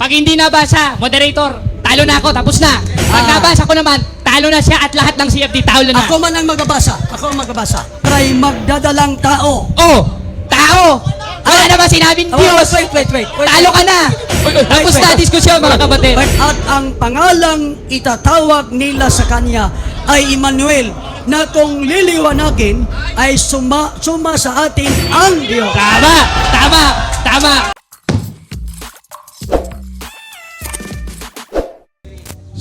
Pag hindi nabasa, moderator, talo na ako, tapos na. Pag Ah. nabasa ko naman, talo na siya at lahat ng CFD talo na. Ako man ang magbabasa. Ako ang magbabasa. Try magdadalang tao. Oh, tao! Wala na ba sinabing Oh, Diyos? wait, wait, wait, wait. Talo ka na! Tapos wait. na diskusyon mga kapatid. But at ang pangalang itatawag nila sa kanya ay Emmanuel na kung liliwanagin ay suma, suma sa atin ang Diyos. Tama! Tama! Tama!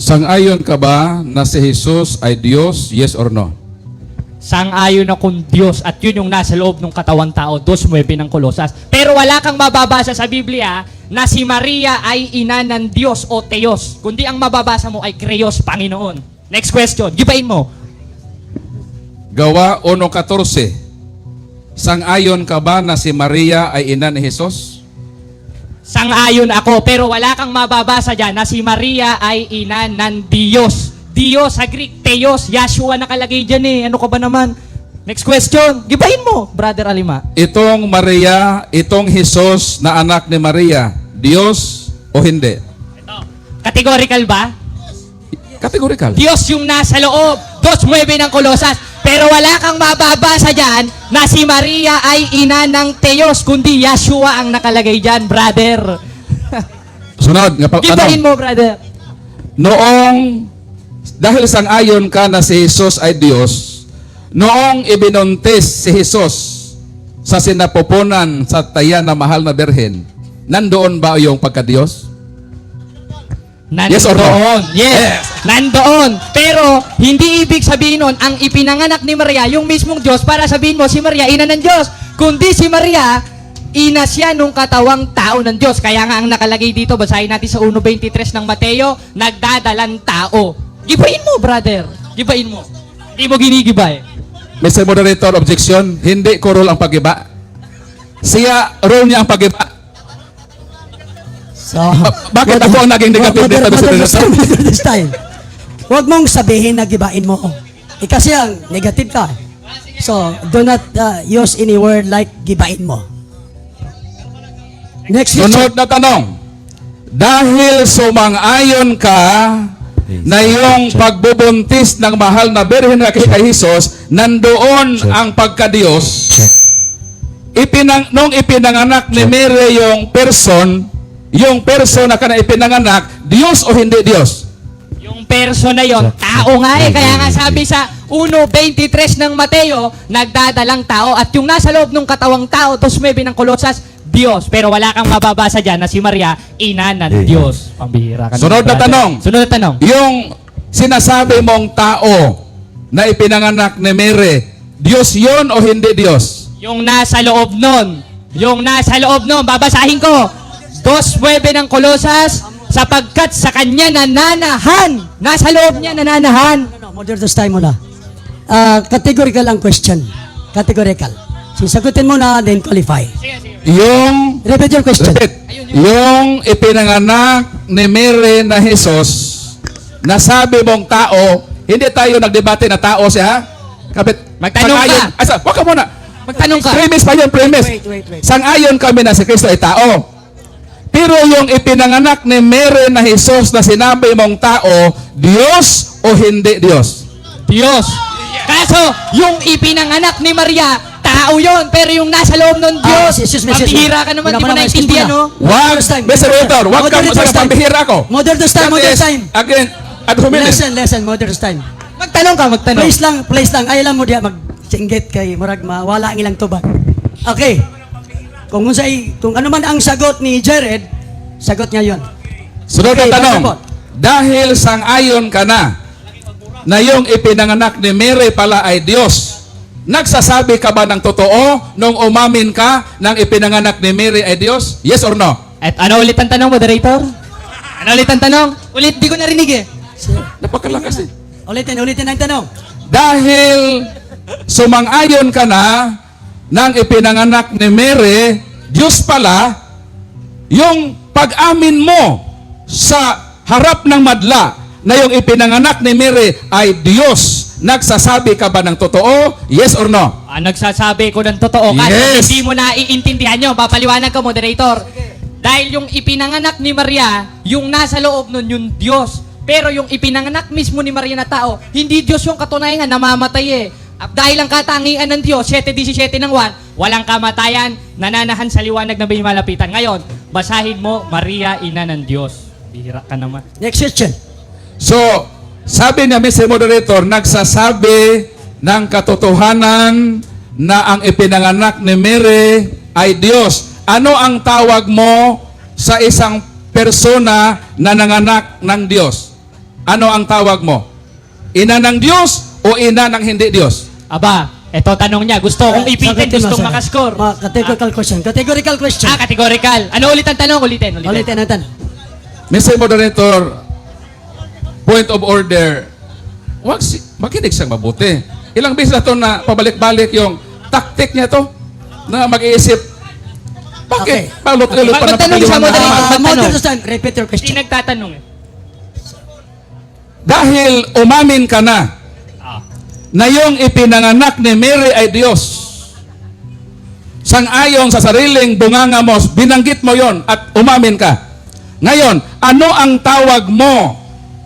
Sang-ayon ka ba na si Jesus ay Diyos? Yes or no? Sang-ayon akong Diyos at yun yung nasa loob ng katawang tao, 2.9 ng Kolosas. Pero wala kang mababasa sa Biblia na si Maria ay ina ng Diyos o Teos. Kundi ang mababasa mo ay Kreos, Panginoon. Next question, gibain mo. Gawa 1.14 Sang-ayon ka ba na si Maria ay ina ni Jesus? Sang-ayon ako, pero wala kang mababasa dyan na si Maria ay ina ng Diyos. Diyos sa Greek, Teos, Yahshua nakalagay dyan eh. Ano ka ba naman? Next question, gibain mo, Brother Alima. Itong Maria, itong Jesus na anak ni Maria, Diyos o hindi? Ito. Categorical ba? Categorical. Diyos yung nasa loob. 2.9 ng Kolosas. Pero wala kang mababasa dyan na si Maria ay ina ng Teos, kundi Yahshua ang nakalagay dyan, brother. Sunod, nga pa- tanong. mo, brother. Noong, dahil sang-ayon ka na si Jesus ay Diyos, noong ibinuntis si Jesus sa sinapupunan sa tayan na mahal na berhen, nandoon ba yung pagka-Diyos? Nandoon. Yes or no? Yes. Nandoon. Pero, hindi ibig sabihin nun, ang ipinanganak ni Maria, yung mismong Diyos, para sabihin mo, si Maria, ina ng Diyos. Kundi si Maria, ina siya nung katawang tao ng Diyos. Kaya nga ang nakalagay dito, basahin natin sa 1.23 ng Mateo, nagdadalang tao. Gibain mo, brother. Gibain mo. Hindi mo ginigibay. Mr. Moderator, objection, hindi ko role ang pagiba. Siya, role niya ang pagiba. So, bakit ako ang naging negative dito, Mr. Time, mother, this time. Huwag mong sabihin na gibain mo. Eh, kasi ang negative ka. So, do not uh, use any word like gibain mo. Next question. Sunod na tanong. Dahil sumang-ayon ka na yung pagbubuntis ng mahal na Birhen na kay kay Jesus, nandoon ang pagka-Diyos. Ipinang, nung ipinanganak ni Mary yung person, yung person na kana ipinanganak, Diyos o hindi Diyos? Yung person na yon, tao nga eh. Kaya nga sabi sa 1.23 ng Mateo, nagdadalang tao. At yung nasa loob ng katawang tao, 2.9 ng Kolosas, Diyos. Pero wala kang mababasa dyan na si Maria, ina ng Diyos. Pambihira ka Sunod na brother. tanong. Sunod na tanong. Yung sinasabi mong tao na ipinanganak ni Mary, Diyos yon o hindi Diyos? Yung nasa loob nun. Yung nasa loob nun. Babasahin ko. 2.9 ng Kolosas, sapagkat sa kanya nananahan. Nasa loob niya nananahan. No, no, moderator's time muna. Uh, categorical ang question. Categorical. Sisagutin mo na, then qualify. Yung Repeat your question. Repeat. Yung ipinanganak ni Mary na Jesus, nasabi mong tao, hindi tayo nagdebate na tao siya? Kapit, Magtanong ka. sang-ayon- Asa, wag ka muna. Magtanong ka. Premise pa yun, premise. Wait, wait, wait. Sang-ayon kami na si Kristo ay tao. Pero yung ipinanganak ni Mary na Jesus na sinabi mong tao, Diyos o hindi Diyos? Diyos. Kaso, yung ipinanganak ni Maria, tao yon Pero yung nasa loob ng Diyos, Ah, excuse me, excuse me. pambihira ka naman, di mo naintindihan, no? Wag. Mr. Editor, wag ka Moderator's sa time. pambihira ako. Moderator's time, is, time. Again, at minutes. Listen, listen, moderator's time. Magtanong ka, magtanong. Please lang, please lang. Ay lang mo diya mag-singgit kay Murag mawala ang ilang tubag. Okay. Kung unsay kung ano man ang sagot ni Jared, sagot niya 'yon. Sunod Okay, na tanong. Dahil sang-ayon ka na na yung ipinanganak ni Mary pala ay Diyos, nagsasabi ka ba ng totoo nung umamin ka ng ipinanganak ni Mary ay Diyos? Yes or no? At ano ulit ang tanong, moderator? Ano ulit ang tanong? Ulit, di ko narinig eh. Napakalakas eh. Ulitin, ulitin ang tanong. Dahil sumang-ayon ka na ng ipinanganak ni Mary, Diyos pala, yung pag-amin mo sa harap ng madla na yung ipinanganak ni Mary ay Diyos, nagsasabi ka ba ng totoo? Yes or no? Ah, nagsasabi ko ng totoo. Kasi Yes. hindi mo na iintindihan nyo. Papaliwanag ko, moderator. Dahil yung ipinanganak ni Maria, yung nasa loob nun, yung Diyos. Pero yung ipinanganak mismo ni Maria na tao, hindi Diyos yung katunayan, namamatay eh. At dahil ang katangian ng Diyos, 7.17 ng 1, walang kamatayan, nananahan sa liwanag na may malapitan. Ngayon, basahin mo, Maria, ina ng Diyos. Bihira ka naman. Next question. So, sabi niya, Mr. Moderator, nagsasabi ng katotohanan na ang ipinanganak ni Mary ay Diyos. Ano ang tawag mo sa isang persona na nanganak ng Diyos? Ano ang tawag mo? Ina ng Diyos o ina ng hindi Diyos? Aba, eto tanong niya. Gusto kong ipitin, Sagutin mo, gustong sir. makascore. Ma- categorical question. Categorical question. Ah, categorical. Ano ulit ang tanong? Ulitin, ulitin. Ulitin natin. Mr. Moderator, point of order, wag si, makinig siyang mabuti. Ilang beses na to na pabalik-balik yung tactic niya to na mag-iisip. Bakit? Okay. Palot-ulot pa na Magtanong siya, moderator. naman? Uh, moderator repeat your Hindi question. nagtatanong eh. Dahil umamin ka na Ah. Na yung ipinanganak ni Mary ay Diyos. Sang-ayon sa sariling bunganga mo, binanggit mo yon at umamin ka. Ngayon, ano ang tawag mo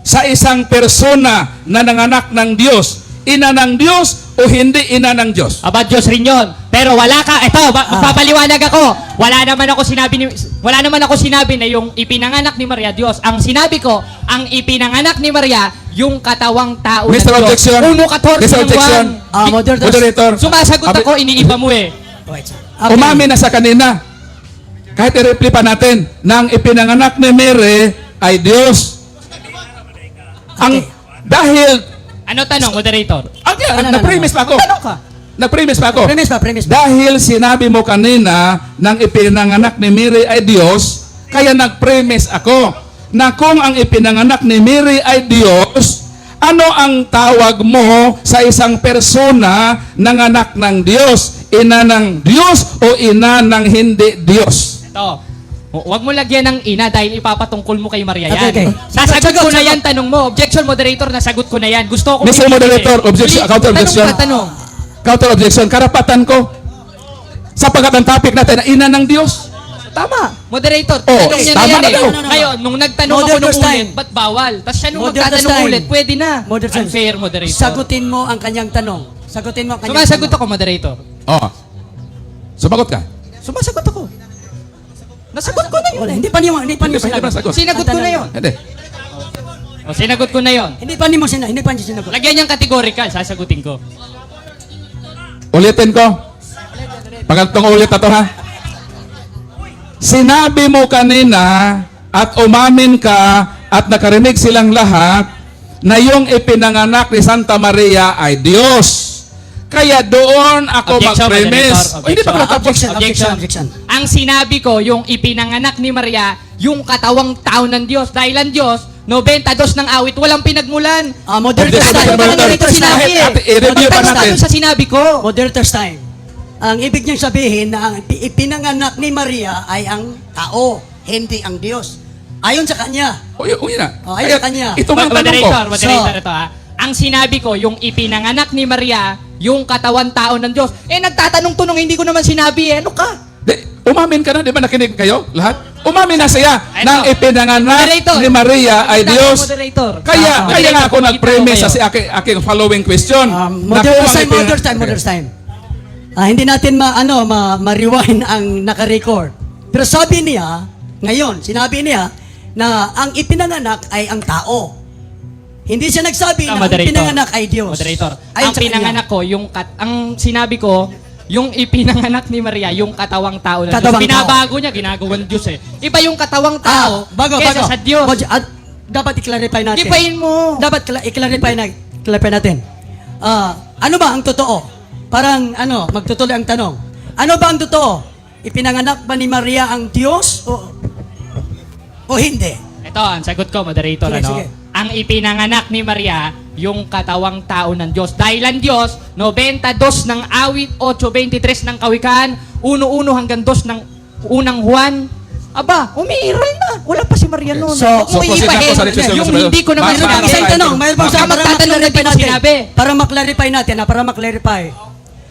sa isang persona na nanganak ng Diyos? Ina ng Diyos o hindi ina ng Diyos? Aba, Diyos rin yun. Pero wala ka, eto, ba, magpapaliwanag ako. Wala naman ako sinabi ni, wala naman ako sinabi na yung ipinanganak ni Maria, Diyos. Ang sinabi ko, ang ipinanganak ni Maria, yung katawang tao ng Mr. Diyos. Objection. Uno, 14 Mr. ng Objection. Juan. Ah, moderator. Moderator. Sumasagot Abi- ako, iniiba mo eh. Wait, sir. Okay. Umamin na sa kanina. Kahit i-reply pa natin, na ang ipinanganak ni Mary ay Diyos. Ang, dahil, Ano tanong, moderator? ang, Ano, ano, nag-premise pa ako. Tanong ka. Nag-premise pa ako. Premise pa, premise pa. Dahil sinabi mo kanina nang ipinanganak ni Mary ay Diyos, kaya nag-premise ako na kung ang ipinanganak ni Mary ay Diyos, ano ang tawag mo sa isang persona ng anak ng Diyos? Ina ng Diyos o ina ng hindi Diyos? Ito. hu- Huwag mo lagyan ng ina dahil ipapatungkol mo kay Maria yan. Okay, okay. Sasagot Sagot, ko na yan, tanong mo. Objection, moderator, nasagot ko na yan. Gusto ko Mr. Moderator, objection- counter objection. Tanong ka, tanong. Counter objection, karapatan ko. Sapagkat ang topic natin na ina ng Diyos. Tama. Moderator, Oh, tanong niya tama na yan na eh. daw. Ngayon, nung nagtanong ako Moderator's nung ulit, time. ba't bawal? Tapos siya nung Moderator's magtatanong time. ulit, pwede na. Moderator. Unfair, moderator. Sagutin mo ang kanyang tanong. Sagutin mo ang kanyang Sumasagot tanong. ako, moderator. Oh. Sumagot ka. Sumasagot ako. Nasagot ko na yun. Wala, hindi pa niyo, hindi pa niyo Hindi pa- hindi pa sinagot. nasagot. Sinagot ko na yun. Hindi. O, sinagot ko na yun. Hindi pa niyo sinagot, hindi pa niyo sinagot. Lagyan niyang categorical, sasagutin ko. Ulitin ko. Pangatong ulit na to ha. Sinabi mo kanina at umamin ka at nakarinig silang lahat na yung ipinanganak ni Santa Maria ay Diyos. Kaya doon ako mag-premise. Hindi pa natapos. Objection, objection, objection. Ang sinabi ko, yung ipinanganak ni Maria, yung katawang tao ng Diyos. Dahil ang Diyos, 92 ng awit, walang pinagmulan. Ah, moderator's Objection, time. Moderator. Moderator's time. sinabi eh. Ate, i-review pa natin. sa sinabi ko. Moderator's time. Ang ibig niyang sabihin na ang pi- ipinanganak ni Maria ay ang tao, hindi ang Diyos. Ayon sa kanya. O, yun, yun na. Oh, ayun, Kaya, kanya. Ito nga ang tanong ko. moderator, moderator So- ito ha. Ang sinabi ko, yung ipinanganak ni Maria, yung katawan tao ng Diyos. Eh, nagtatanong-tunong, hindi ko naman sinabi eh. Ano ka? Di, umamin ka na, di ba nakinig kayo lahat? Umamin na siya no. ipinanganak Moderator. ni Maria ay Diyos. moderator. Kaya, Ah, kaya nga ako nag-premise sa si aking, aking following question. Um, Na kung time, ipina- moderator's time, moderator's time. Ah, hindi natin ma, ano, ma, ma-rewind ang naka-record. Pero sabi niya, ngayon, sinabi niya na ang ipinanganak ay ang tao. Hindi siya nagsabi Ah, na ang pinanganak ay Diyos. Moderator. Ayon ang sa kanya. pinanganak ko, yung kat, ang sinabi ko, yung ipinanganak ni Maria, yung katawang tao ng Katawang Diyos. Binabago niya, ginagawang Diyos eh. Iba yung katawang tao Ah, bago, kesa bago. sa Diyos. Mod- at dapat i-clarify natin. Ipain mo. Dapat i-clarify na, clarify natin. Ah, ano ba ang totoo? Parang ano, magtutuloy ang tanong. Ano ba ang totoo? Ipinanganak ba ni Maria ang Diyos o o hindi? Ito, ang sagot ko, moderator. Sige, ano? sige. Ang ipinanganak ni Maria, yung katawang tao ng Diyos. Dahil ang Diyos, 92 ng awit, 8.23 ng kawikaan, 1.1 hanggang 2 ng unang Juan. Aba, umiiral na. Wala pa si Maria noon. So- So, sa discussion, Yung hindi ko naman pang isang tanong, mayroon isang para magtatanong hindi ko natin. sinabi. Para ma-clarify natin, ah, para ma-clarify.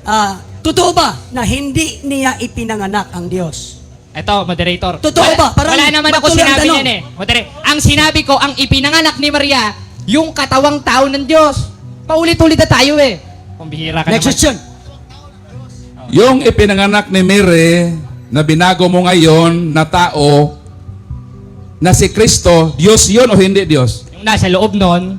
Ah, totoo ba na hindi niya ipinanganak ang Diyos? Eto, moderator. Totoo wala, ba? Parang wala naman ako sinabi tanong. yan eh. Moderator, ang sinabi ko, ang ipinanganak ni Maria, yung katawang tao ng Diyos. Paulit-ulit na tayo eh. Pambihira ka Next naman. question. Yung ipinanganak ni Mary na binago mo ngayon na tao na si Kristo, Diyos yun o hindi Diyos? Yung nasa loob nun,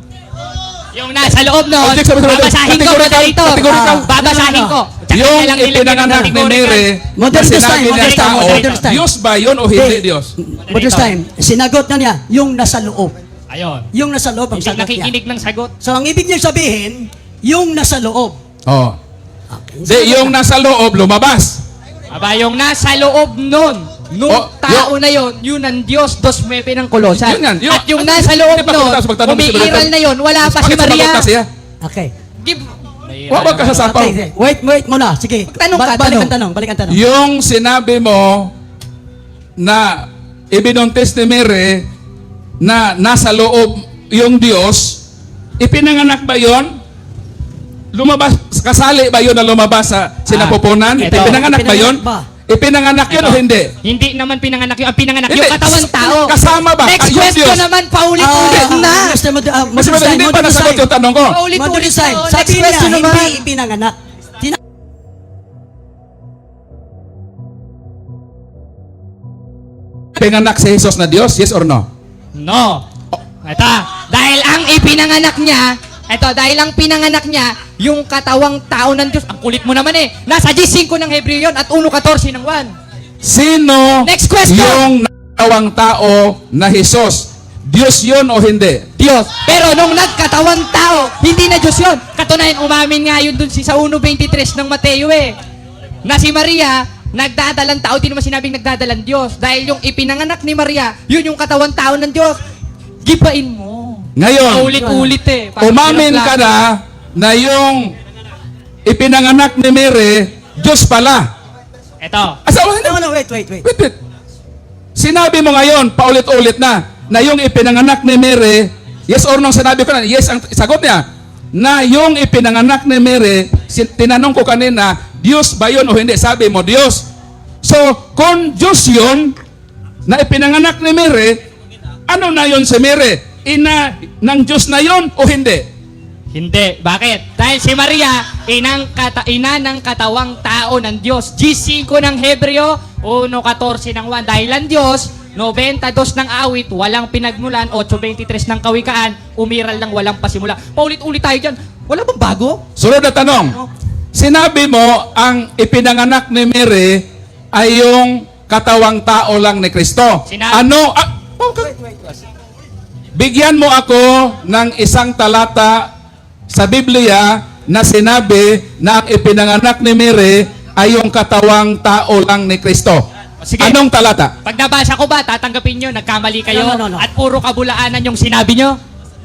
yung nasa loob nun, babasahin ko, moderator. Ah, babasahin No, no, ko. Yung ipinanganak ni. Mary na Modern sinabi time, niya modern tao, time, modern time. Diyos ba yun o hindi. Diyos? But this time, sinagot na niya, yung nasa loob. Ayun. Yung nasa loob ang Hindi sagot niya. nakikinig ng sagot. So, ang ibig niya sabihin, yung nasa loob. Oh. Di, yung nasa loob, lumabas. Aba, yung nasa loob nun, nung Oh, tao na yon, yun ang Diyos, dos mepe ng kolosan. Yun yan, yun. At yung nasa loob hindi pa nun, umiiral na yon, wala pa si Bakit Maria. siya? Okay. Give. Huwag wag ka sasapaw. Okay, okay. Wait, wait muna. Sige. Tanong ka, Ba- balik tanong. ang tanong, balik ang tanong. Yung sinabi mo na ibinuntis ni Mary na nasa loob yung Diyos, ipinanganak ba yon? Lumabas, kasali ba yun na lumabas sa sinapupunan? ito. Ipinanganak ba yun? Ipinanganak ba? Ipinanganak yun o hindi? Hindi naman pinanganak yung, ang pinanganak Hindi. yung katawang tao. Kasama ba? Next yung question Diyos. naman, paulit-ulit Ah, na. Mr. Mod- ah, Kasi Modern hindi pa nasagot yung tanong ko. Paulit-ulit oh. Sabi Next niya, question naman. hindi ipinanganak. Pinanganak si Jesus na Diyos? Yes or no? No. Ito, dahil ang ipinanganak niya, ito, dahil ang pinanganak niya, yung katawang tao ng Diyos, ang kulit mo naman eh, nasa G5 ng Hebreo yun at 1.14 ng 1. Sino Next question. yung nakawang tao na Jesus? Diyos yun o hindi? Diyos. Pero nung nagkatawang tao, hindi na Diyos yun. Katunayan, umamin nga yun dun si sa 1.23 ng Mateo eh. Na si Maria, nagdadalang tao, di naman sinabing nagdadalang Diyos. Dahil yung ipinanganak ni Maria, yun yung katawang tao ng Diyos. Gibain mo. Ngayon, Ulit-ulit eh. Umamin ka na na yung ipinanganak ni Mary, Diyos pala. Ito. Asa, No, no, wait, wait, wait. wait, wait. Sinabi mo ngayon, paulit-ulit na, na yung ipinanganak ni Mary, yes or no, sinabi ko na, yes, ang sagot niya, na yung ipinanganak ni Mary, sin- tinanong ko kanina, Diyos ba yun o hindi? Sabi mo, Diyos. So, kung Diyos yun, na ipinanganak ni Mary, ano na yun si Mary? Ina ng Diyos na yun o hindi? Hindi. Bakit? Dahil si Maria, inang kata, ina ng katawang tao ng Diyos. G5 ng Hebreo, 1.14 ng 1. Dahil ang Diyos, 92 ng awit, walang pinagmulan, 8.23 ng kawikaan, umiral ng walang pasimula. Paulit-ulit tayo dyan. Wala bang bago? Sunod na tanong. Sinabi mo, ang ipinanganak ni Mary ay yung katawang tao lang ni Kristo. Sinabi- Ano? Ah, okay. Bigyan mo ako ng isang talata sa Biblia na sinabi na ang ipinanganak ni Mary ay yung katawang tao lang ni Kristo. Sige. Anong talata? Pag nabasa ko ba, tatanggapin nyo, nagkamali kayo, No, no, no, no. at puro kabulaanan yung sinabi nyo?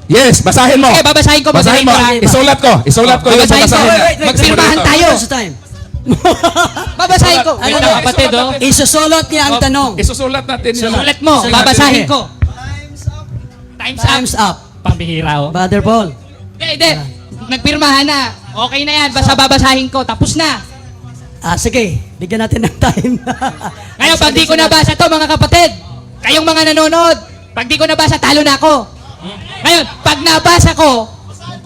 Yes, basahin mo. Okay, babasahin ko, Basahin mo. moderator, ha? Isulat ko. Isulat ko yung Babasahin ko. Wait, wait, wait. Magpirmahan tayo. Time. Babasahin ko. Ano Wait lang, kapatid, oh. Isusulot niya ang tanong. Isusulat natin yun. Sulat mo, babasahin ko. Time's up. Time's up. Pambihira, oh. Brother Paul. Hindi, hindi. Nagpirmahan na. Okay na yan. Basta babasahin ko. Tapos na. Ah, sige. Bigyan natin ng time. Ngayon, pag di ko nabasa to, mga kapatid, kayong mga nanonood, pag di ko nabasa, talo na ako. Ngayon, pag nabasa ko,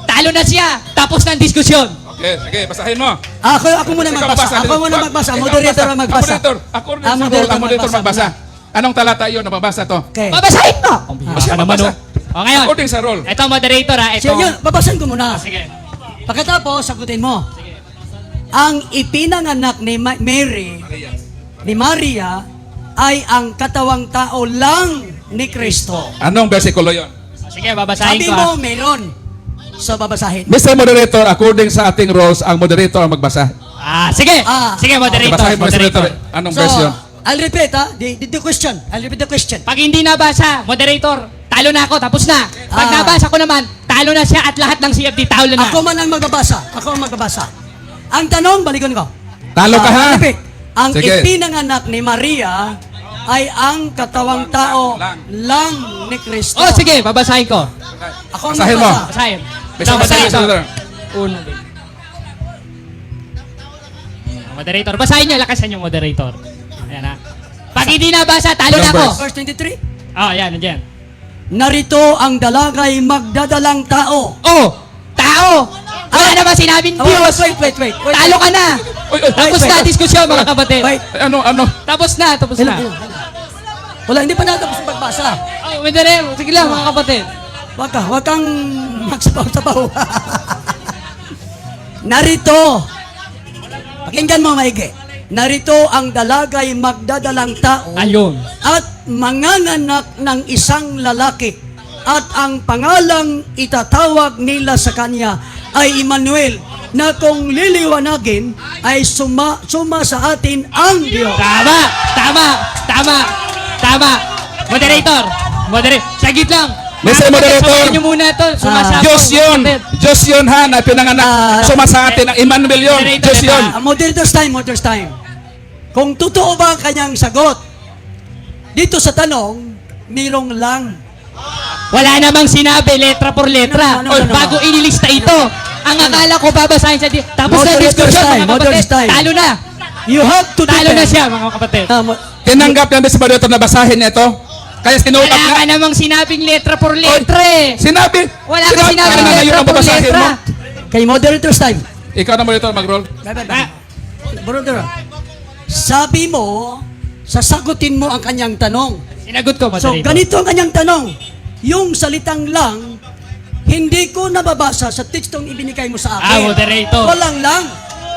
talo na siya. Tapos na ang diskusyon. Okay, sige, basahin mo. Ako, ako muna Ikaw magbasa. Ako muna Ikaw- magbasa. ikaw Moderator ang magbasa. Moderator. Ah, sa rule, moderator ang moderator magbasa. magbasa. Anong talata yun na mabasa to? Okay. Babasahin mo. Siya Ano naman, oh. O, ngayon, According sa rule. ito moderator ha. Ito. Sige, yun, babasan ko muna. Sige. Pagkatapos, sagutin mo. Ang ipinanganak ni Ma- Mary, ni Maria, ay ang katawang tao lang ni Kristo. Anong versikulo yun? Sige, babasahin Sabi ko ha. mo, meron. So, babasahin. Mr. Moderator, according sa ating rules, ang moderator ang magbasa. Ah, sige. Ah. Sige, moderator. Basahin mo, Mr. moderator. Moderator. Anong So, version? I'll repeat ha. The, the, the question. I'll repeat the question. Pag hindi nabasa, moderator, talo na ako, tapos na. Pag Ah. nabasa ko naman, talo na siya at lahat ng CFD talo na. Ako man ang magbabasa. Ako ang magbabasa. Ang tanong, balikan ko. Talo ka Ah, ha? repeat. Ang Sige. ipinanganak ni Maria ay ang katawang tao Lang. lang ni Kristo. Oh, sige, babasahin ko. Ako ang Basahin mo. magbabasa. Basahin. Ito, moderator. Moderator. Uno. Moderator, basahin niyo, lakasan yung moderator. Ayan ha. Pag hindi nabasa, talo na ako. Verse 23. Oh, yan, nandiyan. Narito ang dalagay magdadalang tao. Oh, tao. Wala naman sinabing Oh, Diyos. wait, wait, wait. wait. Talo ka na. Uy, uy, Tapos wait, na wait. diskusyon mga kapatid. Wait. Ano, ano? Tapos na, tapos Ilan, na. ilan. Wala, hindi pa natapos ang pagbasa. Oh, may dali. Sige lang mga kapatid. Wag ka, wag kang magsabaw-sabaw. Narito, pakinggan mo maigi. Narito ang dalagay magdadalang tao Ayun. at manganganak ng isang lalaki at ang pangalang itatawag nila sa kanya ay Emmanuel na kung liliwanagin ay suma, suma sa atin ang Diyos. Tama, tama, tama, tama. Moderator, moderator, sagit lang. Mr. Moderator. sabayan niyo muna to. Sumasapaw. Diyos yun. Diyos yun ha, na pinanganak. Ah. Suma sa atin, ang Emmanuel yun. Diyos yun. Ah, moderator's time, moderator's time. Kung totoo ba ang kanyang sagot, dito sa tanong, mirong lang. Wala namang sinabi, letra por letra. Ano, ano, ano, ano? Bago inilista ito. Ang akala ko babasahin sa di- Tapos na Moderator's diskusyon, time, mga kapatid. Talo na. You have to Talo na defend. siya, mga kapatid. Mo- Tinanggap niya Mr. Moderator na basahin niya ito. Kaya sinulat Wala ka namang sinabing letra por letra eh. Sinabi. Wala ka sinabi sinabing na letra ang por babasahin letra. mo. Kay moderator's time. Ikaw na Moderator, mag-roll. Ah, Brother, sabi mo, sasagutin mo ang kanyang tanong. Sinagot ko, So, ganito ang kanyang tanong. Yung salitang lang, hindi ko nababasa sa tekstong ibinigay mo sa Ah, akin. moderator. Walang lang.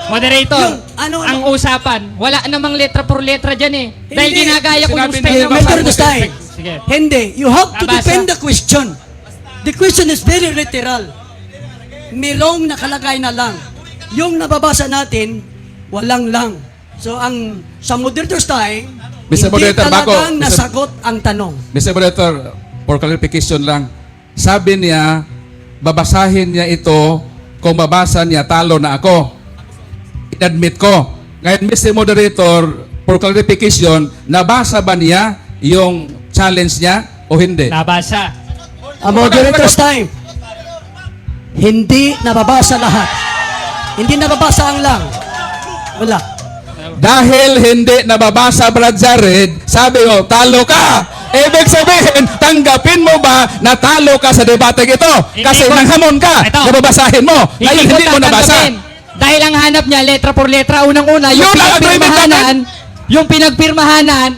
Moderator, Yung, ano, ang ano? usapan, wala namang letra por letra dyan eh. Dahil Hindi. ginagaya ko yung Sinabi ng mo, time. Sige. Hindi. You have to Nabasa. defend the question. The question is very literal. Mirong nakalagay na lang. Yung nababasa natin, walang lang. So, ang sa moderator's time, Mr. hindi Moderator, bago- talagang Mr. nasagot ang tanong. Mr. Moderator, for clarification lang. Sabi niya, babasahin niya ito, kung babasa niya, talo na ako. Inadmit ko. Ngayon, Mr. Moderator, for clarification, nabasa ba niya yung challenge niya o hindi? Nabasa. Ang moderator's time, hindi nababasa lahat. Hindi nababasa ang lang. Wala. Dahil hindi nababasa, Brad Jared, sabi mo, talo ka! Ibig sabihin, tanggapin mo ba na talo ka sa debate ito? Kasi ko- nanghamon ka, Ito. nababasahin mo. Ngayon, ko hindi mo nabasa. tatanggapin. Dahil ang hanap niya, letra por letra, unang-una, yung Yun ang agreement pinagpirmahanan, yung pinagpirmahanan,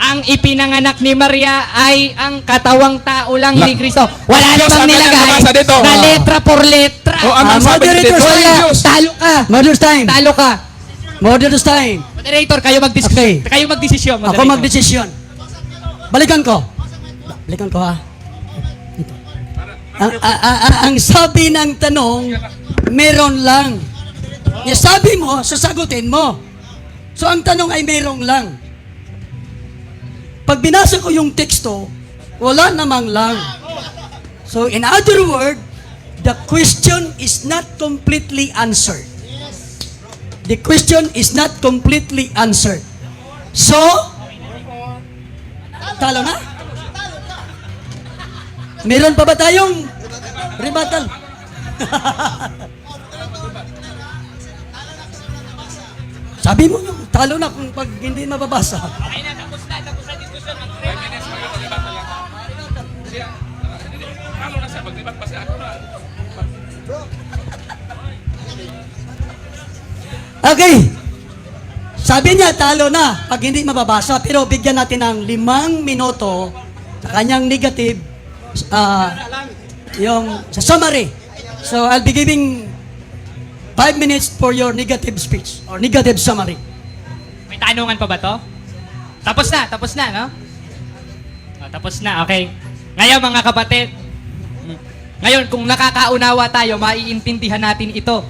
ang ipinanganak ni Maria ay ang katawang tao lang La- ni Kristo. Wala Ang Diyos namang ang nilagay dito. na letra por letra. O, ang Ah, sabi moderator, dito, wala. Diyos. Talo ka. Moderator's time. Talo ka. Moderator's time. Moderator, kayo magdesisyon. Okay. Kayo magdesisyon. Ako moderator. magdesisyon. Balikan ko. Balikan ko ha. Ito. Ang, a- a- a- ang sabi ng tanong, meron lang. Yung sabi mo, sasagutin mo. So ang tanong ay merong lang. Pag binasa ko yung teksto, wala namang lang. So in other word, the question is not completely answered. The question is not completely answered. So, talo na? Meron pa ba tayong rebuttal? Sabi mo yung talo na kung pag hindi mababasa. Okay. Sabi niya, talo na pag hindi mababasa. Pero bigyan natin ng limang minuto sa kanyang negative, ah, yung sa summary. So, I'll be giving five minutes for your negative speech or negative summary. May tanungan pa ba to? Tapos na, tapos na, no? Oh, tapos na, okay. Ngayon mga kapatid, ngayon kung nakakaunawa tayo, maiintindihan natin ito.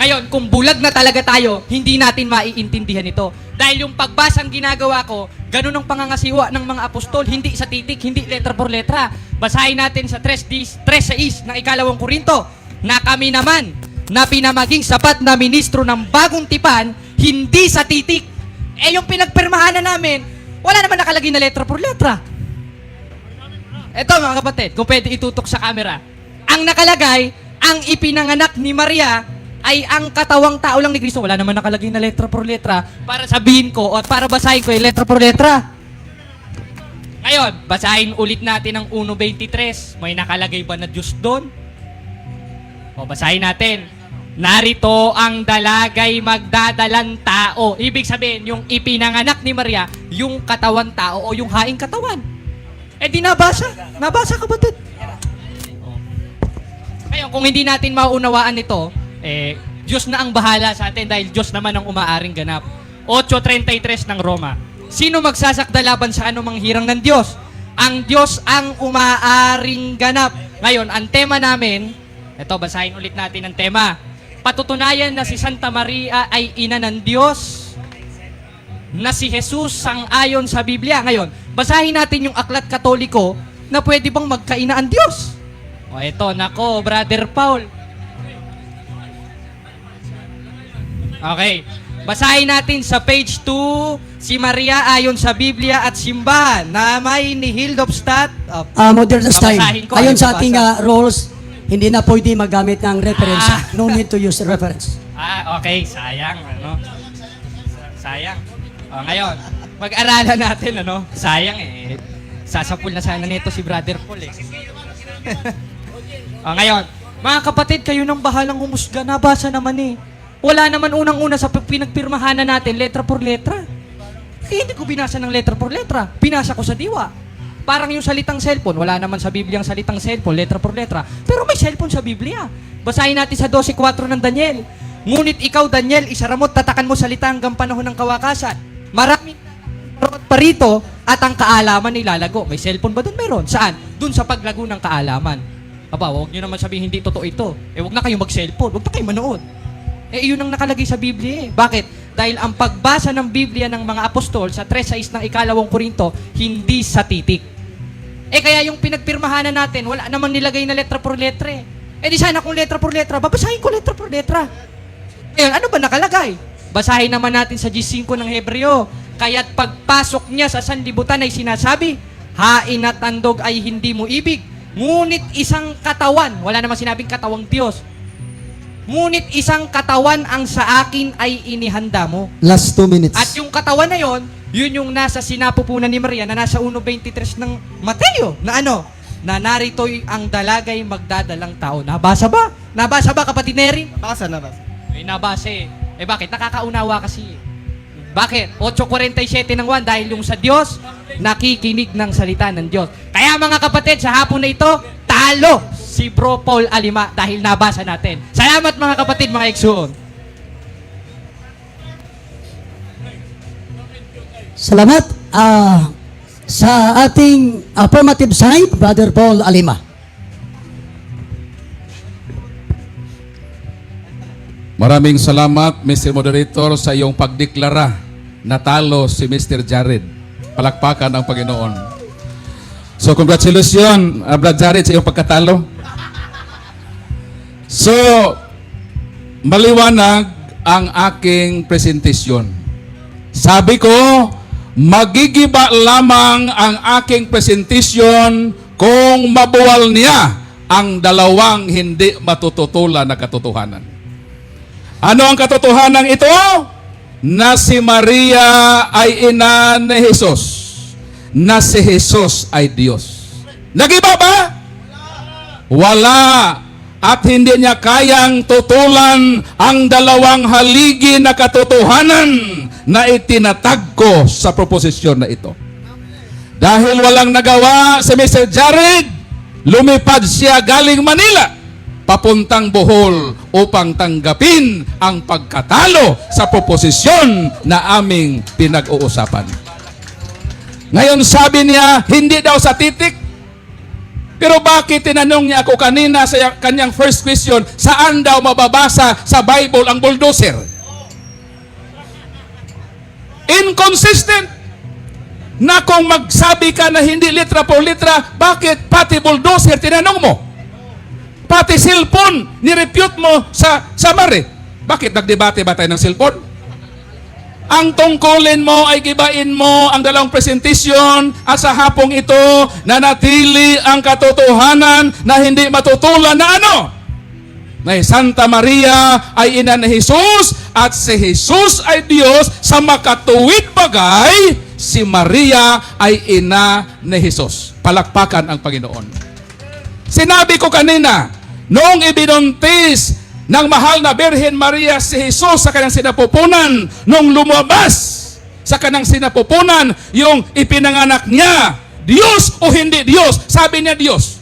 Ngayon, kung bulag na talaga tayo, hindi natin maiintindihan ito. Dahil yung pagbasang ginagawa ko, ganun ang pangangasiwa ng mga apostol, hindi sa titik, hindi letra por letra. Basahin natin sa 3.6 ng ikalawang Korinto, na kami naman, na pinamaging sapat na ministro ng bagong tipan, hindi sa titik. Eh yung pinagpermahanan namin, wala naman nakalagay na letra por letra. Eto mga kapatid, kung pwede itutok sa camera. Ang nakalagay, ang ipinanganak ni Maria ay ang katawang tao lang ni Kristo. Wala naman nakalagay na letra por letra para sabihin ko at para basahin ko yung letra por letra. Ngayon, basahin ulit natin ang 1.23. May nakalagay ba na Diyos doon? O, basahin natin. Narito ang dalagay magdadalang tao. Ibig sabihin, yung ipinanganak ni Maria, yung katawan tao o yung haing katawan. Eh di nabasa. Nabasa kapatid. O. Ngayon, kung hindi natin maunawaan ito, eh, Diyos na ang bahala sa atin dahil Diyos naman ang umaaring ganap. 8.33 ng Roma. Sino magsasakda laban sa anumang hirang ng Diyos? Ang Diyos ang umaaring ganap. Ngayon, ang tema namin, ito, basahin ulit natin ang tema. Patutunayan na si Santa Maria ay ina ng Diyos na si Jesus sang ayon sa Biblia. Ngayon, basahin natin yung aklat katoliko na pwede bang magkaina ang Diyos. O ito, nako, Brother Paul. Okay. Basahin natin sa page 2, si Maria ayon sa Biblia at simbahan na may ni Hildobstadt. Oh, Ah, modern style. Babasahin ko, Ayon sa ating babasa. ah, rules, hindi na pwede magamit ng reference. Ah. No need to use reference. Ah, okay. Sayang, ano? Sayang. O, ngayon, mag-aralan natin, ano? Sayang eh. Sasapul na sana nito si Brother Paul eh. o, ngayon, mga kapatid, kayo nang bahalang humusga. Nabasa naman eh. Wala naman unang-una sa pinagpirmahanan natin, letra por letra. Eh, hindi ko binasa ng letra por letra. Binasa ko sa diwa. Parang yung salitang cellphone, wala naman sa Biblia ang salitang cellphone, letra por letra. Pero may cellphone sa Biblia. Basahin natin sa 12.4 ng Daniel. Ngunit ikaw, Daniel, isaramot, tatakan mo salita hanggang panahon ng kawakasan. Maraming parot pa rito at ang kaalaman nilalago. May cellphone ba doon? Meron. Saan? Doon sa paglago ng kaalaman. Aba, huwag nyo naman sabihin hindi totoo ito. Eh, huwag na kayong mag-cellphone. Huwag na kayong manood. Eh, yun ang nakalagay sa Biblia eh. Bakit? Dahil ang pagbasa ng Biblia ng mga apostol sa 3.6 ng ikalawang Korinto, hindi sa titik. Eh, kaya yung pinagpirmahanan natin, wala namang nilagay na letra por letra eh. Eh, di sana kung letra por letra, babasahin ko letra por letra. Ngayon, ano ba nakalagay? Basahin naman natin sa G5 ng Hebreo. Kaya't pagpasok niya sa sanlibutan ay sinasabi, Hain at tandog ay hindi mo ibig, ngunit isang katawan, wala namang sinabing katawang Diyos, ngunit isang katawan ang sa akin ay inihanda mo. Last two minutes. At yung katawan na yon, yun yung nasa sinapupunan ni Maria na nasa 1.23 ng Mateo na ano, na narito'y ang dalagay magdadalang tao. Nabasa ba? Nabasa ba kapatid Neri? Basa na basa. Eh, nabasa eh. Eh bakit? Nakakaunawa kasi. eh. Bakit? 8.47 ng 1 dahil yung sa Diyos, nakikinig ng salita ng Diyos. Kaya mga kapatid, sa hapon na ito, talo si Bro Paul Alima dahil nabasa natin. Salamat mga kapatid, mga eksuon. Salamat ah, sa ating affirmative side, Brother Paul Alima. Maraming salamat, Mr. Moderator, sa iyong pagdeklara na talo si Mr. Jared. Palakpakan ang Panginoon. So, congratulations, uh, Brad Jared, sa iyong pagkatalo. So, maliwanag ang aking presentasyon. Sabi ko, magigiba lamang ang aking presentasyon kung mabuwal niya ang dalawang hindi matututulan na katotohanan. Ano ang katotohanan ito? Na si Maria ay ina ni Jesus. Na si Jesus ay Diyos. Nagiba ba? Wala. At hindi niya kayang tutulan ang dalawang haligi na katotohanan na itinatag ko sa proposisyon na ito. Dahil walang nagawa si Mr. Jared, lumipad siya galing Manila papuntang Bohol upang tanggapin ang pagkatalo sa proposisyon na aming pinag-uusapan. Ngayon sabi niya, hindi daw sa titik. Pero bakit tinanong niya ako kanina sa kanyang first question, saan daw mababasa sa Bible ang bulldozer? Inconsistent na kung magsabi ka na hindi litra por litra, bakit pati bulldozer tinanong mo? Pati cellphone, nirepute mo sa, sa mare. Bakit nagdebate ba tayo ng cellphone? Ang tungkulin mo ay gibain mo ang dalawang presentasyon at sa hapong ito na natili ang katotohanan na hindi matutulan na ano? na Santa Maria ay ina ni Jesus at si Jesus ay Diyos sa makatuwid bagay, si Maria ay ina ni Jesus. Palakpakan ang Panginoon. Sinabi ko kanina, noong ibinuntis ng mahal na Birhen Maria si Jesus sa kanyang sinapupunan, nung lumabas sa kanyang sinapupunan, yung ipinanganak niya, Diyos o hindi Diyos, sabi niya Diyos.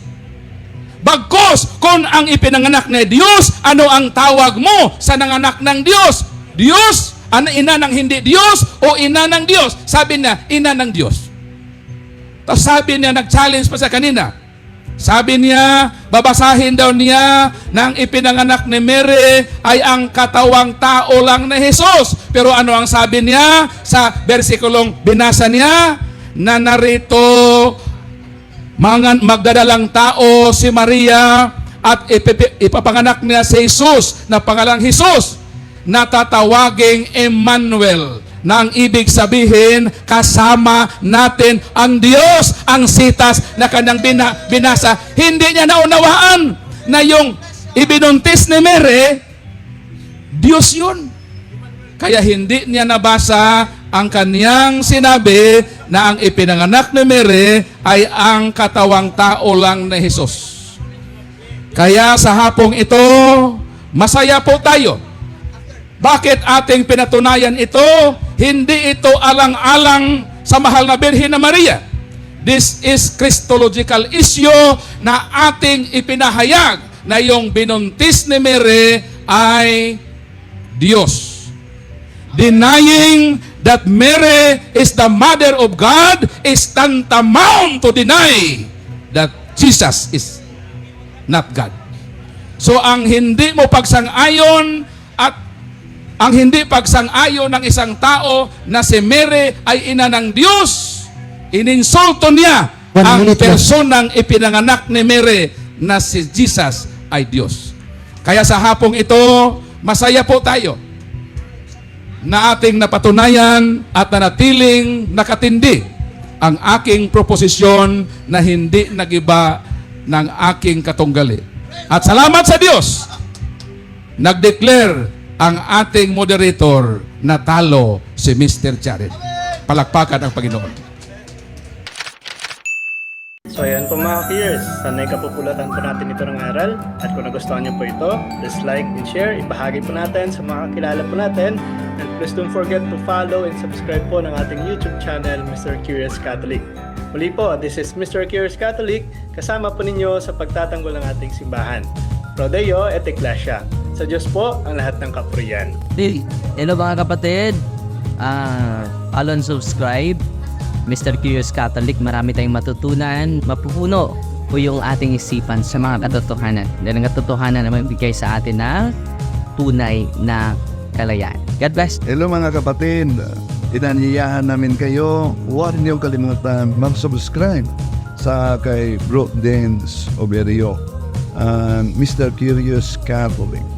Bagkos, kung ang ipinanganak ni Diyos, ano ang tawag mo sa nanganak ng Diyos? Diyos? Ano ina ng hindi Diyos o ina ng Diyos? Sabi niya, ina ng Diyos. Tapos sabi niya, nag-challenge pa sa kanina. Sabi niya, babasahin daw niya nang ipinanganak ni Mary ay ang katawang tao lang na Jesus. Pero ano ang sabi niya sa versikulong binasa niya? Na narito, mga magdadalang tao si Maria at ipapanganak niya si Jesus na pangalang Jesus na tatawaging Emmanuel na ang ibig sabihin kasama natin ang Diyos ang sitas na kanyang bina, binasa hindi niya naunawaan na yung ibinuntis ni Mary Diyos yun kaya hindi niya nabasa ang kaniyang sinabi na ang ipinanganak ni Mary ay ang katawang tao lang na Jesus. Kaya sa hapong ito, masaya po tayo. Bakit ating pinatunayan ito? Hindi ito alang-alang sa mahal na Birhen na Maria. This is Christological issue na ating ipinahayag na yung binuntis ni Mary ay Diyos denying that Mary is the mother of God is tantamount to deny that Jesus is not God. So ang hindi mo pagsang-ayon ang hindi pagsang-ayon ng isang tao na si Mary ay ina ng Diyos, ininsulto niya One ang personang ipinanganak ni Mary na si Jesus ay Diyos. Kaya sa hapong ito, masaya po tayo na ating napatunayan at nanatiling nakatindi ang aking proposisyon na hindi nagiba ng aking katunggali. At salamat sa Diyos, nag-declare ang ating moderator na talo si Mr. Jared. Palakpakan ang Panginoon. So ayan po mga peers, sanay kapupulatan po natin ito ng aral at kung nagustuhan niyo po ito, please like and share, ibahagi po natin sa mga kakilala po natin and please don't forget to follow and subscribe po ng ating YouTube channel, Mr. Curious Catholic. Muli po, this is Mr. Curious Catholic, kasama po ninyo sa pagtatanggol ng ating simbahan. Prodeo et Ecclesia. Sa Diyos po ang lahat ng kapurian. Hey, hello mga kapatid. Ah, follow and subscribe. Mr. Curious Catholic, marami tayong matutunan. Mapupuno po yung ating isipan sa mga katotohanan. Dahil ang katotohanan na magbigay sa atin ng tunay na kalayaan. God bless. Hello mga kapatid, inanyayahan namin kayo, huwag niyong kalimutan mag-subscribe sa kay Bro Dance Oberio and Mr. Curious Catholic.